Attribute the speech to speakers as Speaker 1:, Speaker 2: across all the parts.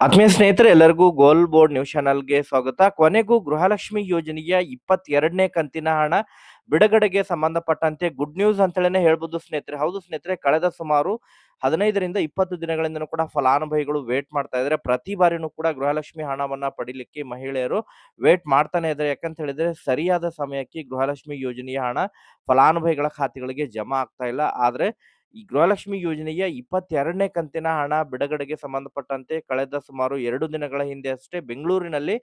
Speaker 1: ಆತ್ಮೀಯ ಸ್ನೇಹಿತರೆ, ಎಲ್ಲರಿಗೂ ಗೋಲ್ ಬೋರ್ಡ್ ನ್ಯೂಸ್ ಚಾನಲ್ಗೆ ಸ್ವಾಗತ. ಕೊನೆಗೂ ಗೃಹಲಕ್ಷ್ಮಿ ಯೋಜನೆಯ ಇಪ್ಪತ್ತೆರಡನೇ ಕಂತಿನ ಹಣ ಬಿಡುಗಡೆಗೆ ಸಂಬಂಧಪಟ್ಟಂತೆ ಗುಡ್ ನ್ಯೂಸ್ ಅಂತ ಹೇಳೇನೆ ಹೇಳ್ಬೋದು ಸ್ನೇಹಿತರೆ. ಹೌದು ಸ್ನೇಹಿತರೆ, ಕಳೆದ ಸುಮಾರು ಹದಿನೈದರಿಂದ ಇಪ್ಪತ್ತು ದಿನಗಳಿಂದನೂ ಕೂಡ ಫಲಾನುಭವಿಗಳು ವೇಟ್ ಮಾಡ್ತಾ ಇದ್ದಾರೆ. ಪ್ರತಿ ಬಾರಿನೂ ಕೂಡ ಗೃಹಲಕ್ಷ್ಮಿ ಹಣವನ್ನ ಪಡಿಲಿಕ್ಕೆ ಮಹಿಳೆಯರು ವೇಟ್ ಮಾಡ್ತಾನೆ ಇದ್ದಾರೆ. ಯಾಕಂತ ಹೇಳಿದ್ರೆ, ಸರಿಯಾದ ಸಮಯಕ್ಕೆ ಗೃಹಲಕ್ಷ್ಮಿ ಯೋಜನೆಯ ಹಣ ಫಲಾನುಭವಿಗಳ ಖಾತೆಗಳಿಗೆ ಜಮಾ ಆಗ್ತಾ ಇಲ್ಲ. ಆದ್ರೆ ಈ ಗೃಹಲಕ್ಷ್ಮಿ ಯೋಜನೆಯ ಇಪ್ಪತ್ತೆರಡನೇ ಕಂತಿನ ಹಣ ಬಿಡುಗಡೆಗೆ ಸಂಬಂಧಪಟ್ಟಂತೆ ಕಳೆದ ಸುಮಾರು ಎರಡು ದಿನಗಳ ಹಿಂದೆ ಅಷ್ಟೇ ಬೆಂಗಳೂರಿನಲ್ಲಿ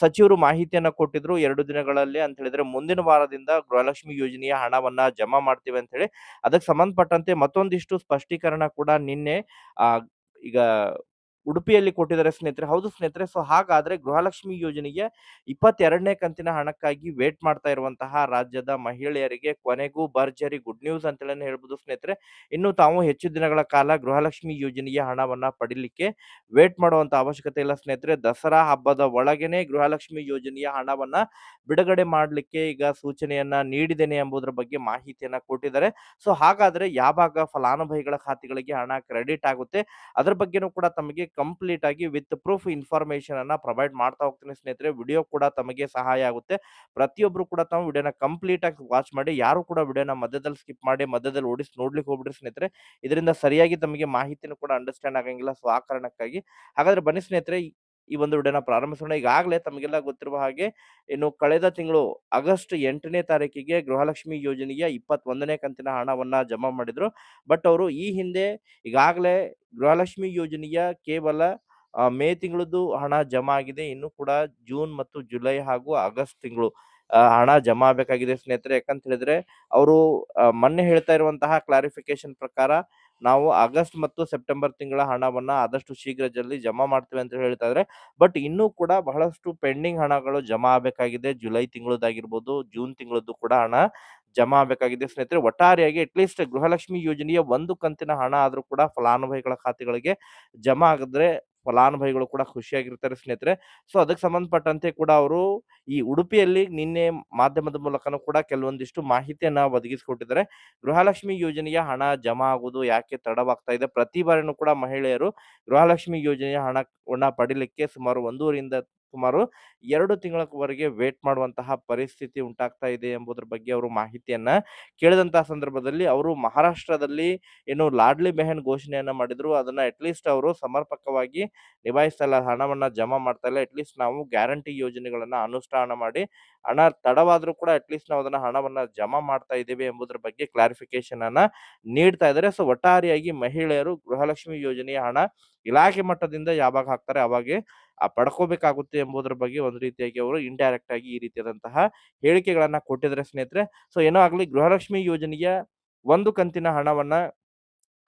Speaker 1: ಸಚಿವರು ಮಾಹಿತಿಯನ್ನು ಕೊಟ್ಟಿದ್ರು. ಎರಡು ದಿನಗಳಲ್ಲಿ ಅಂತ ಹೇಳಿದ್ರೆ ಮುಂದಿನ ವಾರದಿಂದ ಗೃಹಲಕ್ಷ್ಮಿ ಯೋಜನೆಯ ಹಣವನ್ನ ಜಮಾ ಮಾಡ್ತೀವಿ ಅಂತ ಹೇಳಿ, ಅದಕ್ಕೆ ಸಂಬಂಧಪಟ್ಟಂತೆ ಮತ್ತೊಂದಿಷ್ಟು ಸ್ಪಷ್ಟೀಕರಣ ಕೂಡ ನಿನ್ನೆ ಈಗ ಉಡುಪಿಯಲ್ಲಿ ಕೊಟ್ಟಿದ್ದಾರೆ ಸ್ನೇಹಿತರೆ. ಹೌದು ಸ್ನೇಹಿತರೆ ಸೊ ಹಾಗಾದ್ರೆ ಗೃಹಲಕ್ಷ್ಮಿ ಯೋಜನೆಗೆ ಇಪ್ಪತ್ತೆರಡನೇ ಕಂತಿನ ಹಣಕ್ಕಾಗಿ ವೇಟ್ ಮಾಡ್ತಾ ಇರುವಂತಹ ರಾಜ್ಯದ ಮಹಿಳೆಯರಿಗೆ ಕೊನೆಗೂ ಭರ್ಜರಿ ಗುಡ್ ನ್ಯೂಸ್ ಅಂತೇಳಿ ಹೇಳ್ಬೋದು ಸ್ನೇಹಿತರೆ. ಇನ್ನು ತಾವು ಹೆಚ್ಚು ದಿನಗಳ ಕಾಲ ಗೃಹಲಕ್ಷ್ಮಿ ಯೋಜನೆಯ ಹಣವನ್ನ ಪಡಿಲಿಕ್ಕೆ ವೇಟ್ ಮಾಡುವಂತ ಅವಶ್ಯಕತೆ ಇಲ್ಲ ಸ್ನೇಹಿತರೆ. ದಸರಾ ಹಬ್ಬದ ಒಳಗೇನೆ ಗೃಹಲಕ್ಷ್ಮಿ ಯೋಜನೆಯ ಹಣವನ್ನ ಬಿಡುಗಡೆ ಮಾಡಲಿಕ್ಕೆ ಈಗ ಸೂಚನೆಯನ್ನ ನೀಡಿದ್ದೇನೆ ಎಂಬುದರ ಬಗ್ಗೆ ಮಾಹಿತಿಯನ್ನ ಕೊಟ್ಟಿದ್ದಾರೆ. ಸೊ, ಹಾಗಾದ್ರೆ ಯಾವಾಗ ಫಲಾನುಭವಿಗಳ ಖಾತೆಗಳಿಗೆ ಹಣ ಕ್ರೆಡಿಟ್ ಆಗುತ್ತೆ? ಅದ್ರ ಬಗ್ಗೆನೂ ಕೂಡ ತಮಗೆ ಕಂಪ್ಲೀಟ್ ಆಗಿ ವಿತ್ ಪ್ರೂಫ್ ಇನ್ಫಾರ್ಮೇಶನ್ ಅನ್ನ ಪ್ರೊವೈಡ್ ಮಾಡ್ತಾ ಹೋಗ್ತೀನಿ ಸ್ನೇಹಿತರೆ. ವಿಡಿಯೋ ಕೂಡ ತಮಗೆ ಸಹಾಯ ಆಗುತ್ತೆ. ಪ್ರತಿಯೊಬ್ರು ಕೂಡ ತಮ್ಮ ವಿಡಿಯೋನ ಕಂಪ್ಲೀಟ್ ಆಗಿ ವಾಚ್ ಮಾಡಿ, ಯಾರು ಕೂಡ ವಿಡಿಯೋನ ಮಧ್ಯದಲ್ಲಿ ಸ್ಕಿಪ್ ಮಾಡಿ, ಮಧ್ಯದಲ್ಲಿ ಓಡಿಸಿ ನೋಡ್ಲಿಕ್ಕೆ ಹೋಗ್ಬಿಡ್ರಿ ಸ್ನೇಹಿತರೆ. ಇದರಿಂದ ಸರಿಯಾಗಿ ತಮಗೆ ಮಾಹಿತಿನೂ ಕೂಡ ಅಂಡರ್ಸ್ಟ್ಯಾಂಡ್ ಆಗಂಗಿಲ್ಲ. ಸೊ, ಆ ಕಾರಣಕ್ಕಾಗಿ. ಹಾಗಾದ್ರೆ ಬನ್ನಿ ಸ್ನೇಹಿತರೆ ಈ- ಒಂದು ವಿಡಿಯೋನ ಪ್ರಾರಂಭಿಸೋಣ. ಈಗಾಗಲೇ ತಮಗೆಲ್ಲ ಗೊತ್ತಿರುವ ಹಾಗೆ, ಇನ್ನು ಕಳೆದ ತಿಂಗಳು ಆಗಸ್ಟ್ ಎಂಟನೇ ತಾರೀಕಿಗೆ ಗೃಹಲಕ್ಷ್ಮಿ ಯೋಜನೆಯ ಇಪ್ಪತ್ತೊಂದನೇ ಕಂತಿನ ಹಣವನ್ನ ಜಮಾ ಮಾಡಿದ್ರು. ಬಟ್ ಅವರು ಈ ಹಿಂದೆ ಈಗಾಗಲೇ ಗೃಹಲಕ್ಷ್ಮಿ ಯೋಜನೆಯ ಕೇವಲ ಮೇ ತಿಂಗಳದ್ದು ಹಣ ಜಮಾ ಆಗಿದೆ. ಇನ್ನು ಕೂಡ ಜೂನ್ ಮತ್ತು ಜುಲೈ ಹಾಗೂ ಆಗಸ್ಟ್ ತಿಂಗಳು ಹಣ ಜಮಾ ಆಗಬೇಕಾಗಿದೆ ಸ್ನೇಹಿತರೆ. ಯಾಕಂತ ಹೇಳಿದ್ರೆ, ಅವರು ಮೊನ್ನೆ ಹೇಳ್ತಾ ಇರುವಂತಹ ಕ್ಲಾರಿಫಿಕೇಶನ್ ಪ್ರಕಾರ ನಾವು ಆಗಸ್ಟ್ ಮತ್ತು ಸೆಪ್ಟೆಂಬರ್ ತಿಂಗಳ ಹಣವನ್ನ ಆದಷ್ಟು ಶೀಘ್ರ ಜಲ್ದಿ ಜಮಾ ಮಾಡ್ತೇವೆ ಅಂತ ಹೇಳ್ತಾ ಇದ್ರೆ. ಬಟ್ ಇನ್ನೂ ಕೂಡ ಬಹಳಷ್ಟು ಪೆಂಡಿಂಗ್ ಹಣಗಳು ಜಮಾ ಆಗಬೇಕಾಗಿದೆ. ಜುಲೈ ತಿಂಗಳದ್ದಾಗಿರ್ಬೋದು, ಜೂನ್ ತಿಂಗಳದ್ದು ಕೂಡ ಹಣ ಜಮಾ ಆಗಬೇಕಾಗಿದೆ. ಸ್ನೇಹಿತರೆ, ಒಟ್ಟಾರೆಯಾಗಿ ಅಟ್ಲೀಸ್ಟ್ ಗೃಹಲಕ್ಷ್ಮಿ ಯೋಜನೆಯ ಒಂದು ಕಂತಿನ ಹಣ ಆದರೂ ಕೂಡ ಫಲಾನುಭವಿಗಳ ಖಾತೆಗಳಿಗೆ ಜಮಾ ಆಗಿದ್ರೆ ಫಲಾನುಭವಿಗಳು ಕೂಡ ಖುಷಿಯಾಗಿರ್ತಾರೆ ಸ್ನೇಹಿತರೆ. ಸೊ, ಅದಕ್ಕೆ ಸಂಬಂಧಪಟ್ಟಂತೆ ಕೂಡ ಅವರು ಈ ಉಡುಪಿಯಲ್ಲಿ ನಿನ್ನೆ ಮಾಧ್ಯಮದ ಮೂಲಕನೂ ಕೂಡ ಕೆಲವೊಂದಿಷ್ಟು ಮಾಹಿತಿಯನ್ನ ಒದಗಿಸಿಕೊಟ್ಟಿದ್ದಾರೆ. ಗೃಹಲಕ್ಷ್ಮಿ ಯೋಜನೆಯ ಹಣ ಜಮಾ ಆಗುವುದು ಯಾಕೆ ತಡವಾಗ್ತಾ ಇದೆ? ಪ್ರತಿ ಬಾರಿನೂ ಕೂಡ ಮಹಿಳೆಯರು ಗೃಹಲಕ್ಷ್ಮಿ ಯೋಜನೆಯ ಹಣವನ್ನ ಪಡಿಲಿಕ್ಕೆ ಸುಮಾರು ಒಂದೂವರೆಯಿಂದ ಸುಮಾರು ಎರಡು ತಿಂಗಳವರೆಗೆ ವೇಟ್ ಮಾಡುವಂತಹ ಪರಿಸ್ಥಿತಿ ಉಂಟಾಗ್ತಾ ಇದೆ ಎಂಬುದರ ಬಗ್ಗೆ ಅವರು ಮಾಹಿತಿಯನ್ನ ಕೇಳಿದಂತಹ ಸಂದರ್ಭದಲ್ಲಿ ಅವರು ಮಹಾರಾಷ್ಟ್ರದಲ್ಲಿ ಏನು ಲಾಡ್ಲಿ ಬೆಹನ್ ಘೋಷಣೆಯನ್ನ ಮಾಡಿದ್ರು. ಅದನ್ನ ಅಟ್ಲೀಸ್ಟ್ ಅವರು ಸಮರ್ಪಕವಾಗಿ ನಿಭಾಯಿಸ್ತಾ ಇಲ್ಲ. ಹಣವನ್ನ ಜಮಾ ಮಾಡ್ತಾ ಇಲ್ಲ. ಅಟ್ಲೀಸ್ಟ್ ನಾವು ಗ್ಯಾರಂಟಿ ಯೋಜನೆಗಳನ್ನ ಅನುಷ್ಠಾನ ಮಾಡಿ ಹಣ ತಡವಾದ್ರೂ ಕೂಡ ಅಟ್ಲೀಸ್ಟ್ ನಾವು ಅದನ್ನ ಹಣವನ್ನ ಜಮಾ ಮಾಡ್ತಾ ಇದ್ದೇವೆ ಎಂಬುದರ ಬಗ್ಗೆ ಕ್ಲಾರಿಫಿಕೇಶನ್ ಅನ್ನ ನೀಡ್ತಾ ಇದ್ದಾರೆ. ಸೊ ಒಟ್ಟಾರೆಯಾಗಿ ಮಹಿಳೆಯರು ಗೃಹಲಕ್ಷ್ಮಿ ಯೋಜನೆಯ ಹಣ ಇಲಾಖೆ ಮಟ್ಟದಿಂದ ಯಾವಾಗ ಹಾಕ್ತಾರೆ? ಅವಾಗೆ ಪಡ್ಕೋಬೇಕಾಗುತ್ತೆ ಎಂಬುದರ ಬಗ್ಗೆ ಒಂದು ರೀತಿಯಾಗಿ ಅವರು ಇಂಡೈರೆಕ್ಟ್ ಆಗಿ ಈ ರೀತಿಯಾದಂತಹ ಹೇಳಿಕೆಗಳನ್ನ ಕೊಟ್ಟಿದ್ದಾರೆ ಸ್ನೇಹಿತರೆ. ಸೊ ಏನೋ ಆಗ್ಲಿ ಗೃಹಲಕ್ಷ್ಮಿ ಯೋಜನೆಯ ಒಂದು ಕಂತಿನ ಹಣವನ್ನ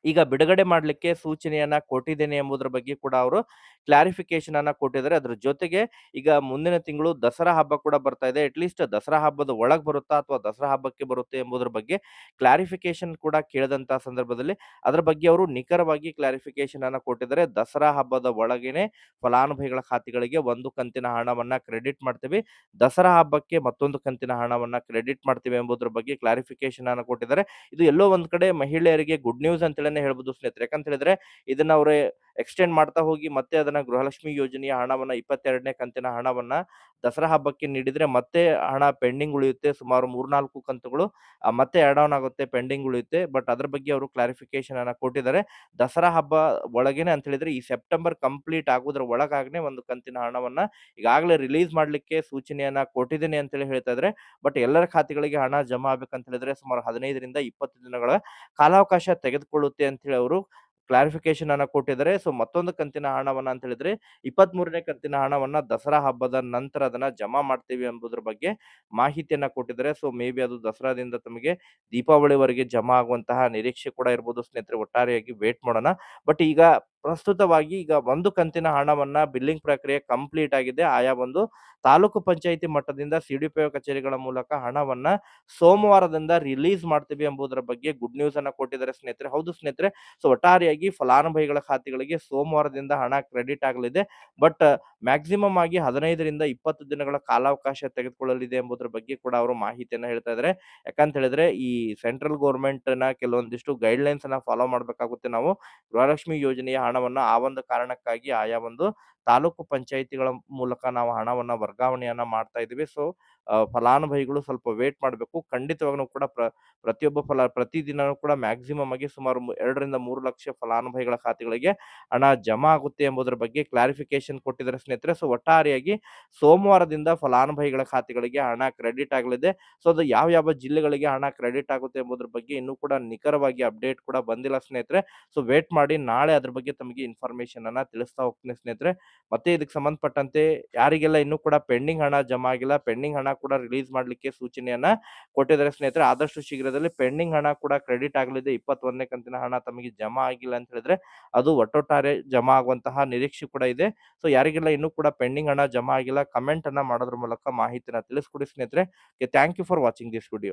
Speaker 1: ಈಗ ಬಿಡುಗಡೆ ಮಾಡಲಿಕ್ಕೆ ಸೂಚನೆಯನ್ನ ಕೊಟ್ಟಿದ್ದೇನೆ ಎಂಬುದರ ಬಗ್ಗೆ ಕೂಡ ಅವರು ಕ್ಲಾರಿಫಿಕೇಶನ್ ಅನ್ನ ಕೊಟ್ಟಿದ್ದಾರೆ. ಅದ್ರ ಜೊತೆಗೆ ಈಗ ಮುಂದಿನ ತಿಂಗಳು ದಸರಾ ಹಬ್ಬ ಕೂಡ ಬರ್ತಾ ಇದೆ. ಅಟ್ ಲೀಸ್ಟ್ ದಸರಾ ಹಬ್ಬದ ಒಳಗೆ ಬರುತ್ತಾ ಅಥವಾ ದಸರಾ ಹಬ್ಬಕ್ಕೆ ಬರುತ್ತೆ ಎಂಬುದರ ಬಗ್ಗೆ ಕ್ಲಾರಿಫಿಕೇಶನ್ ಕೂಡ ಕೇಳಿದಂತ ಸಂದರ್ಭದಲ್ಲಿ ಅದರ ಬಗ್ಗೆ ಅವರು ನಿಖರವಾಗಿ ಕ್ಲಾರಿಫಿಕೇಶನ್ ಅನ್ನ ಕೊಟ್ಟಿದ್ದಾರೆ. ದಸರಾ ಹಬ್ಬದ ಒಳಗೇನೆ ಫಲಾನುಭವಿಗಳ ಖಾತೆಗಳಿಗೆ ಒಂದು ಕಂತಿನ ಹಣವನ್ನ ಕ್ರೆಡಿಟ್ ಮಾಡ್ತೀವಿ. ದಸರಾ ಹಬ್ಬಕ್ಕೆ ಮತ್ತೊಂದು ಕಂತಿನ ಹಣವನ್ನ ಕ್ರೆಡಿಟ್ ಮಾಡ್ತೀವಿ ಎಂಬುದರ ಬಗ್ಗೆ ಕ್ಲಾರಿಫಿಕೇಶನ್ ಅನ್ನ ಕೊಟ್ಟಿದ್ದಾರೆ. ಇದು ಎಲ್ಲೋ ಒಂದ್ ಕಡೆ ಮಹಿಳೆಯರಿಗೆ ಗುಡ್ ನ್ಯೂಸ್ ಅಂತ ಹೇಳ್ಬೋದು ಸ್ನೇಹಿತರೆ. ಯಾಕಂತ ಹೇಳಿದ್ರೆ ಇದನ್ನ ಅವ್ರೆ ಎಕ್ಸ್ಟೆಂಡ್ ಮಾಡ್ತಾ ಹೋಗಿ ಮತ್ತೆ ಅದನ್ನ ಗೃಹಲಕ್ಷ್ಮಿ ಯೋಜನೆಯ ಹಣವನ್ನ ಇಪ್ಪತ್ತೆರಡನೇ ಕಂತಿನ ಹಣವನ್ನ ದಸರಾ ಹಬ್ಬಕ್ಕೆ ನೀಡಿದ್ರೆ ಮತ್ತೆ ಹಣ ಪೆಂಡಿಂಗ್ ಉಳಿಯುತ್ತೆ. ಸುಮಾರು ಮೂರ್ನಾಲ್ಕು ಕಂತುಗಳು ಮತ್ತೆ ಆಡ್ ಆನ್ ಆಗುತ್ತೆ, ಪೆಂಡಿಂಗ್ ಉಳಿಯುತ್ತೆ. ಬಟ್ ಅದ್ರ ಬಗ್ಗೆ ಅವರು ಕ್ಲಾರಿಫಿಕೇಶನ್ ಅನ್ನ ಕೊಟ್ಟಿದ್ದಾರೆ. ದಸರಾ ಹಬ್ಬ ಒಳಗೇನೆ ಅಂತ ಹೇಳಿದ್ರೆ ಈ ಸೆಪ್ಟೆಂಬರ್ ಕಂಪ್ಲೀಟ್ ಆಗೋದ್ರ ಒಳಗಾಗ್ನೆ ಒಂದು ಕಂತಿನ ಹಣವನ್ನ ಈಗಾಗಲೇ ರಿಲೀಸ್ ಮಾಡ್ಲಿಕ್ಕೆ ಸೂಚನೆಯನ್ನ ಕೊಟ್ಟಿದ್ದೀನಿ ಅಂತೇಳಿ ಹೇಳ್ತಾ ಇದ್ದಾರೆ ಬಟ್ ಎಲ್ಲರ ಖಾತೆಗಳಿಗೆ ಹಣ ಜಮಾ ಆಗ್ಬೇಕಂತ ಹೇಳಿದ್ರೆ ಸುಮಾರು ಹದಿನೈದರಿಂದ ಇಪ್ಪತ್ತು ದಿನಗಳ ಕಾಲಾವಕಾಶ ತೆಗೆದುಕೊಳ್ಳುತ್ತೆ ಅಂತ ಹೇಳಿ ಅವರು ಕ್ಲಾರಿಫಿಕೇಶನ್ ಅನ್ನ ಕೊಟ್ಟಿದ್ದಾರೆ. ಸೊ ಮತ್ತೊಂದು ಕಂತಿನ ಹಣವನ್ನ ಅಂತ ಹೇಳಿದ್ರೆ ಇಪ್ಪತ್ತ್ ಮೂರನೇ ಕಂತಿನ ಹಣವನ್ನ ದಸರಾ ಹಬ್ಬದ ನಂತರ ಅದನ್ನ ಜಮಾ ಮಾಡ್ತೀವಿ ಎಂಬುದ್ರ ಬಗ್ಗೆ ಮಾಹಿತಿಯನ್ನ ಕೊಟ್ಟಿದ್ದಾರೆ. ಸೊ ಮೇ ಬಿ ಅದು ದಸರಾದಿಂದ ತಮಗೆ ದೀಪಾವಳಿವರೆಗೆ ಜಮಾ ಆಗುವಂತಹ ನಿರೀಕ್ಷೆ ಕೂಡ ಇರ್ಬೋದು. ಸ್ನೇಹಿತರೆ, ಒಟ್ಟಾರೆಯಾಗಿ ವೇಟ್ ಮಾಡೋಣ. ಬಟ್ ಈಗ ಪ್ರಸ್ತುತವಾಗಿ ಈಗ ಒಂದು ಕಂತಿನ ಹಣವನ್ನ ಬಿಲ್ಲಿಂಗ್ ಪ್ರಕ್ರಿಯೆ ಕಂಪ್ಲೀಟ್ ಆಗಿದೆ. ಆಯಾ ಒಂದು ತಾಲೂಕು ಪಂಚಾಯಿತಿ ಮಟ್ಟದಿಂದ ಸಿಡಿಪಿಒ ಕಚೇರಿಗಳ ಮೂಲಕ ಹಣವನ್ನ ಸೋಮವಾರದಿಂದ ರಿಲೀಸ್ ಮಾಡ್ತೀವಿ ಎಂಬುದರ ಬಗ್ಗೆ ಗುಡ್ ನ್ಯೂಸ್ ಅನ್ನ ಕೊಟ್ಟಿದ್ದಾರೆ ಸ್ನೇಹಿತರೆ. ಹೌದು ಸ್ನೇಹಿತರೆ, ಸೊ ಒಟ್ಟಾರೆಯಾಗಿ ಫಲಾನುಭವಿಗಳ ಖಾತೆಗಳಿಗೆ ಸೋಮವಾರದಿಂದ ಹಣ ಕ್ರೆಡಿಟ್ ಆಗಲಿದೆ. ಬಟ್ ಮ್ಯಾಕ್ಸಿಮಮ್ ಆಗಿ ಹದಿನೈದರಿಂದ ಇಪ್ಪತ್ತು ದಿನಗಳ ಕಾಲಾವಕಾಶ ತೆಗೆದುಕೊಳ್ಳಲಿದೆ ಎಂಬುದರ ಬಗ್ಗೆ ಕೂಡ ಅವರು ಮಾಹಿತಿಯನ್ನು ಹೇಳ್ತಾ ಇದ್ದಾರೆ ಯಾಕಂತ ಹೇಳಿದ್ರೆ ಈ ಸೆಂಟ್ರಲ್ ಗೌರ್ಮೆಂಟ್ನ ಕೆಲವೊಂದಿಷ್ಟು ಗೈಡ್ಲೈನ್ಸ್ ಅನ್ನ ಫಾಲೋ ಮಾಡಬೇಕಾಗುತ್ತೆ ನಾವು. ಗೃಹಲಕ್ಷ್ಮಿ ಯೋಜನೆಯ ಹಣವನ್ನ ಆ ಒಂದು ಕಾರಣಕ್ಕಾಗಿ ಆಯಾ ಒಂದು ತಾಲೂಕು ಪಂಚಾಯಿತಿಗಳ ಮೂಲಕ ನಾವು ಹಣವನ್ನ ವರ್ಗಾವಣೆಯನ್ನ ಮಾಡ್ತಾ ಇದೀವಿ ಸೊ ಫಲಾನುಭವಿಗಳು ಸ್ವಲ್ಪ ವೇಟ್ ಮಾಡಬೇಕು. ಖಂಡಿತವಾಗ್ಲೂ ಕೂಡ ಪ್ರ, ಪ್ರತಿಯೊಬ್ಬ ಫಲ ಪ್ರತಿದಿನವೂ ಕೂಡ ಮ್ಯಾಕ್ಸಿಮಮ್ ಆಗಿ ಸುಮಾರು ಎರಡರಿಂದ ಮೂರು ಲಕ್ಷ ಫಲಾನುಭವಿಗಳ ಖಾತೆಗಳಿಗೆ ಹಣ ಜಮಾ ಆಗುತ್ತೆ ಎಂಬುದರ ಬಗ್ಗೆ ಕ್ಲಾರಿಫಿಕೇಶನ್ ಕೊಟ್ಟಿದ್ದಾರೆ ಸ್ನೇಹಿತರೆ. ಸೊ, ಒಟ್ಟಾರೆಯಾಗಿ ಸೋಮವಾರದಿಂದ ಫಲಾನುಭವಿಗಳ ಖಾತೆಗಳಿಗೆ ಹಣ ಕ್ರೆಡಿಟ್ ಆಗಲಿದೆ. ಸೊ, ಅದು ಯಾವ ಯಾವ ಜಿಲ್ಲೆಗಳಿಗೆ ಹಣ ಕ್ರೆಡಿಟ್ ಆಗುತ್ತೆ ಎಂಬುದರ ಬಗ್ಗೆ ಇನ್ನೂ ಕೂಡ ನಿಖರವಾಗಿ ಅಪ್ಡೇಟ್ ಕೂಡ ಬಂದಿಲ್ಲ ಸ್ನೇಹಿತರೆ. ಸೊ, ವೇಟ್ ಮಾಡಿ ನಾಳೆ ಅದ್ರ ಬಗ್ಗೆ ತಮಗೆ ಇನ್ಫಾರ್ಮೇಶನ್ ಅನ್ನ ತಿಳಿಸ್ತಾ ಹೋಗ್ತೀನಿ ಸ್ನೇಹಿತರೆ. ಮತ್ತೆ ಇದಕ್ಕೆ ಸಂಬಂಧಪಟ್ಟಂತೆ ಯಾರಿಗೆಲ್ಲ ಇನ್ನೂ ಕೂಡ ಪೆಂಡಿಂಗ್ ಹಣ ಜಮಾ ಆಗಿಲ್ಲ, ಪೆಂಡಿಂಗ್ ಹಣ ಕೂಡ ರಿಲೀಸ್ ಮಾಡಲಿಕ್ಕೆ ಸೂಚನೆಯನ್ನ ಕೊಟ್ಟಿದ್ದಾರೆ ಸ್ನೇಹಿತರೆ, ಆದಷ್ಟು ಶೀಘ್ರದಲ್ಲಿ ಪೆಂಡಿಂಗ್ ಹಣ ಕೂಡ ಕ್ರೆಡಿಟ್ ಆಗಲಿದೆ. ಇಪ್ಪತ್ತೊಂದನೇ ಕಂತಿನ ಹಣ ತಮಗೆ ಜಮಾ ಆಗಿಲ್ಲ ಅಂತ ಹೇಳಿದ್ರೆ ಅದು ಒಟ್ಟೊಟ್ಟಾರೆ ಜಮಾ ಆಗುವಂತಹ ನಿರೀಕ್ಷೆ ಕೂಡ ಇದೆ. ಸೊ, ಯಾರಿಗೆಲ್ಲ ಇನ್ನೂ ಕೂಡ ಪೆಂಡಿಂಗ್ ಹಣ ಜಮಾ ಆಗಿಲ್ಲ ಕಮೆಂಟ್ ಅನ್ನ ಮಾಡೋದ್ರ ಮೂಲಕ ಮಾಹಿತಿನ ತಿಳಿಸ್ಕೊಡಿ ಸ್ನೇಹಿತರೆ. Thank you for watching this video.